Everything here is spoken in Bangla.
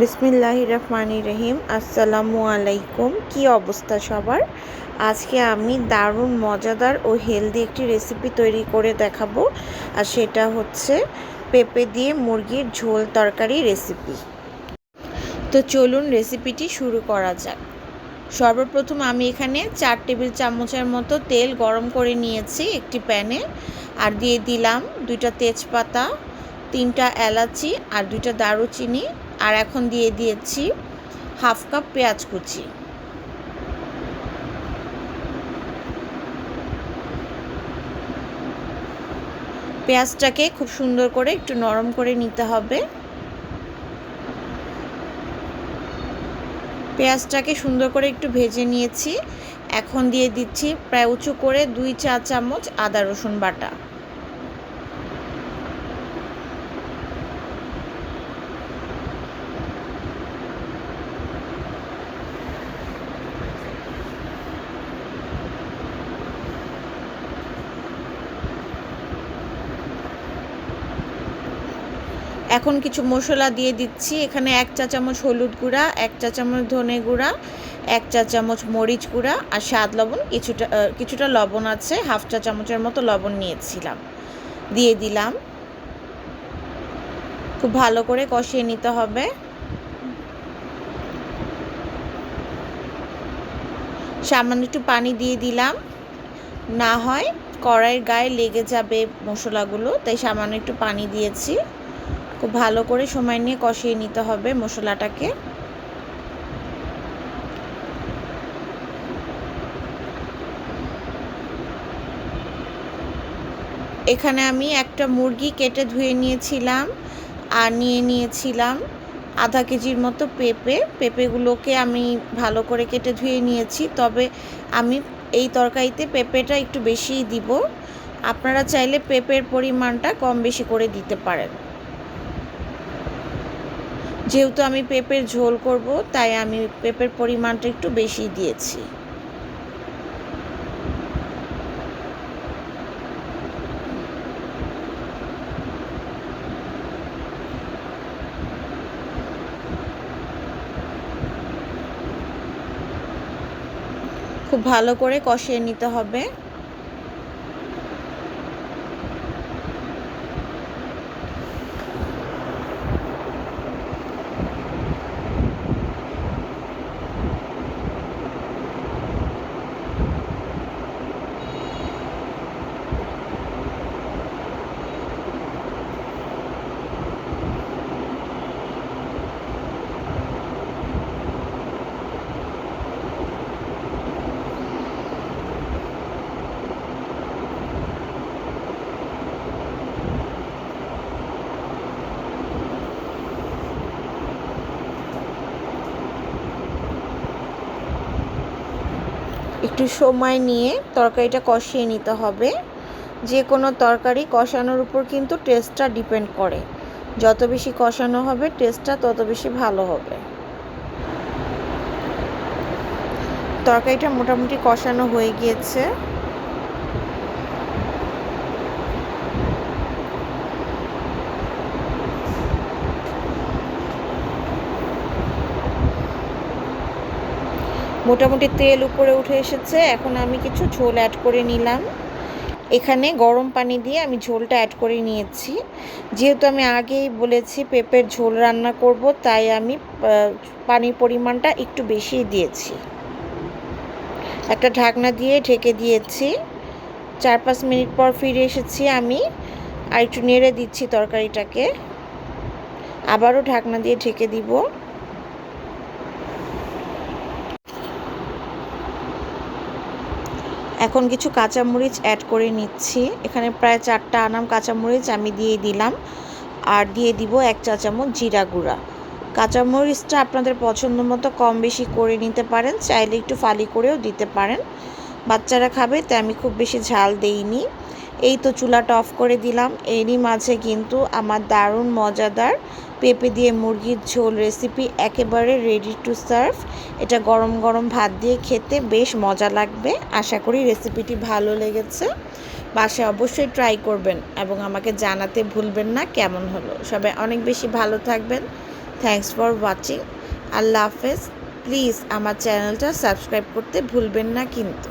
বিসমিল্লাহ রহমান রহিম আসসালামু আলাইকুম কি অবস্থা সবার? আজকে আমি দারুণ, মজাদার ও হেলদি একটি রেসিপি তৈরি করে দেখাবো, আর সেটা হচ্ছে পেঁপে দিয়ে মুরগির ঝোল তরকারি রেসিপি। তো চলুন রেসিপিটি শুরু করা যাক। সর্বপ্রথম আমি এখানে চার টেবিল চামচের মতো তেল গরম করে নিয়েছি একটি প্যানে, আর দিয়ে দিলাম দুইটা তেজপাতা, তিনটা এলাচি, আর দুইটা দারুচিনি আর এখন দিয়ে দিয়েছি হাফ কাপ পেঁয়াজ কুচি। পেঁয়াজটাকে খুব সুন্দর করে একটু নরম করে নিতে হবে। পেঁয়াজটাকে সুন্দর করে একটু ভেজে নিয়েছি। এখন দিয়ে দিচ্ছি প্রায় উঁচু করে দুই চা চামচ আদা রসুন বাটা। এখন কিছু মশলা দিয়ে দিচ্ছি। এখানে এক চা চামচ হলুদ গুঁড়া, এক চা চামচ ধনে গুঁড়া, এক চা চামচ মরিচ গুঁড়া আর স্বাদ লবণ। কিছুটা কিছুটা লবণ আছে, হাফ চা চামচের মতো লবণ নিয়েছিলাম। দিয়ে দিলাম। খুব ভালো করে কষিয়ে নিতে হবে। সামান্য একটু পানি দিয়ে দিলাম। না হয় কড়াইয়ের গায়ে লেগে যাবে মশলাগুলো, তাই সামান্য একটু পানি দিয়েছি। খুব ভালো করে সময় নিয়ে কষিয়ে নিতে হবে মশলাটাকে। এখানে আমি একটা মুরগি কেটে ধুয়ে নিয়েছিলাম আর নিয়ে নিয়েছিলাম আধা কেজির মতো পেঁপে। পেঁপেগুলোকে আমি ভালো করে কেটে ধুয়ে নিয়েছি, তবে আমি এই তরকারিতে পেঁপেটা একটু বেশিই দিব। আপনারা চাইলে পেঁপের পরিমাণটা কম বেশি করে দিতে পারেন। যেহেতু আমি পেঁপের ঝোল করব, তাই আমি পেঁপের পরিমাণটা একটু বেশি দিয়েছি। খুব ভালো করে কষিয়ে নিতে হবে। একটু সময় নিয়ে তরকারিটা কষিয়ে নিতে হবে। যে কোনো তরকারি কষানোর উপর কিন্তু টেস্টটা ডিপেন্ড করে। যত বেশি কষানো হবে টেস্টটা তত বেশি ভালো হবে। তরকারিটা মোটামুটি কষানো হয়ে গিয়েছে। মোটামুটি তেল উপরে উঠে এসেছে। এখন আমি কিছু ঝোল অ্যাড করে নিলাম। এখানে গরম পানি দিয়ে আমি ঝোলটা অ্যাড করে নিয়েছি। যেহেতু আমি আগেই বলেছি পেঁপের ঝোল রান্না করব, তাই আমি পানির পরিমাণটা একটু বেশি দিয়েছি। একটা ঢাকনা দিয়ে ঢেকে দিয়েছি। চার পাঁচ মিনিট পর ফিরে এসেছি আমি। আর একটু নেড়ে দিচ্ছি তরকারিটাকে। আবারও ঢাকনা দিয়ে ঢেকে দিব। এখন কিছু কাঁচামরিচ অ্যাড করে নিচ্ছি। এখানে প্রায় চারটা আনাম কাঁচামরিচ আমি দিয়ে দিলাম। আর দিয়ে দিব এক চা চামচ জিরা গুঁড়া। কাঁচামরিচটা আপনাদের পছন্দ মতো কম বেশি করে নিতে পারেন, চাইলে একটু ফালি করেও দিতে পারেন। বাচ্চারা খাবে, তাই আমি খুব বেশি ঝাল দেইনি। এই তো চুলাটা অফ করে দিলাম। এরই মাঝে কিন্তু আমার দারুণ মজাদার পেঁপে দিয়ে মুরগির ঝোল রেসিপি একেবারে রেডি টু সার্ভ এটা গরম গরম ভাত দিয়ে খেতে বেশ মজা লাগবে। আশা করি রেসিপিটি ভালো লেগেছে। বাসায় অবশ্যই ট্রাই করবেন এবং আমাকে জানাতে ভুলবেন না কেমন হলো। সবাই অনেক বেশি ভালো থাকবেন। থ্যাংকস ফর ওয়াচিং আল্লাহ হাফেজ। প্লিজ আমার চ্যানেলটা সাবস্ক্রাইব করতে ভুলবেন না কিন্তু।